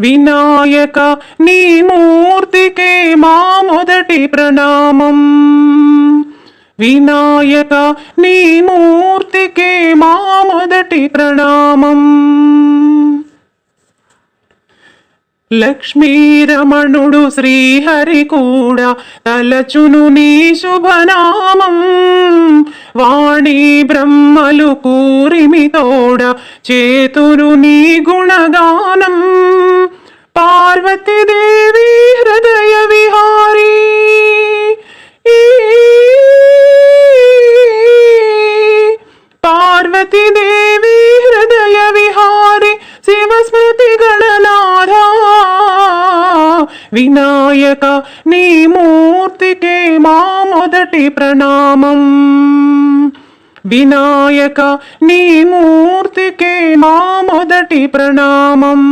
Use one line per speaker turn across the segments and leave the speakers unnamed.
వినాయక నీ మూర్తికే మా మొదటి ప్రణామం. వినాయక నీ మూర్తికే మా మొదటి ప్రణామం. లక్ష్మీరమణుడు శ్రీహరి కూడా తలచును నీ శుభనామం వాణి బ్రహ్మలు కూరిమి తోడ చేతురు నీ గుణగానం పార్వతీదేవి హృదయ విహారీ వినాయక నీ మూర్తికే మా మొదటి ప్రణామం వినాయక నీ మూర్తికే మా మొదటి ప్రణామం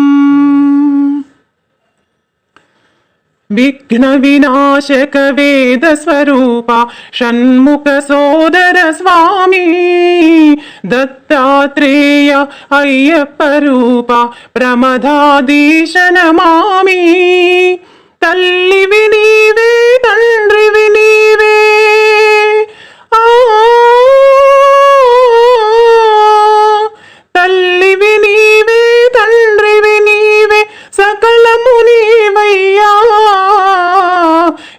విఘ్న వినాశక వేద స్వరూప షణ్ముఖ సోదర స్వామి దత్తాత్రేయ అయ్యప్ప రూప ప్రమదాదీశన మామి తల్లివి నీవే తండ్రివి నీవే ఆ తల్లివి నీవే తండ్రివి నీవే సకలము నీవయ్యా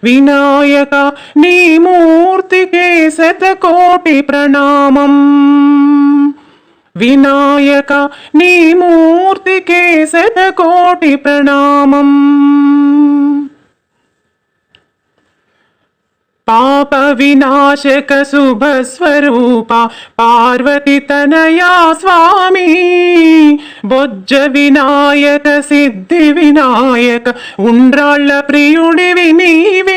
వినాయక నీ మూర్తికే శతకోటి ప్రణామం వినాయక నీ మూర్తికే శతకోటి ప్రణామం పాప వినాశక శుభస్వరూప పార్వతి తనయా స్వామి. బొజ్జ వినాయక సిద్ధి వినాయక ఉండ్రాళ్ళ ప్రియుడివి నీవే.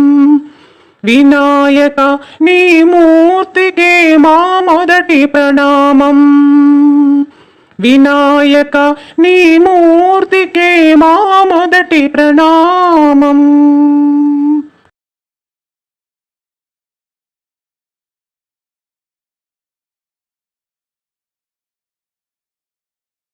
వినాయక నీ మూర్తికే మా మొదటి ప్రణామం. వినాయక నీ మూర్తికే మా మొదటి ప్రణామం.